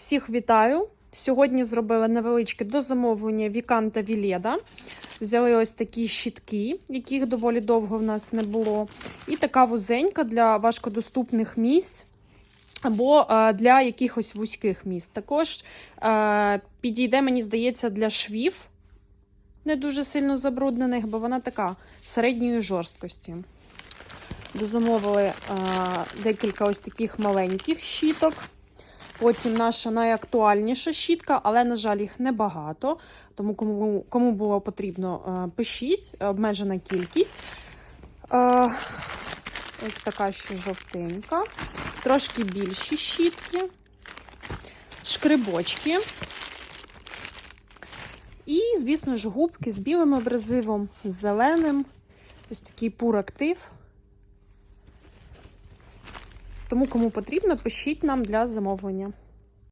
Всіх вітаю! Сьогодні зробили невеличке дозамовлення Віканта Віледа. Взяли ось такі щітки, яких доволі довго в нас не було. І така вузенька для важкодоступних місць або е, для якихось вузьких місць. Також е, підійде, мені здається, для швів, не дуже сильно забруднених, бо вона така середньої жорсткості. Дозамовили е, декілька ось таких маленьких щіток. Потім наша найактуальніша щітка, але, на жаль, їх небагато. Тому кому, кому було потрібно, е, пишіть, обмежена кількість. Е, ось така ще жовтенька. Трошки більші щітки, шкрибочки. І, звісно ж, губки з білим абразивом, з зеленим. Ось такий пурактив. Тому, кому потрібно, пишіть нам для замовлення.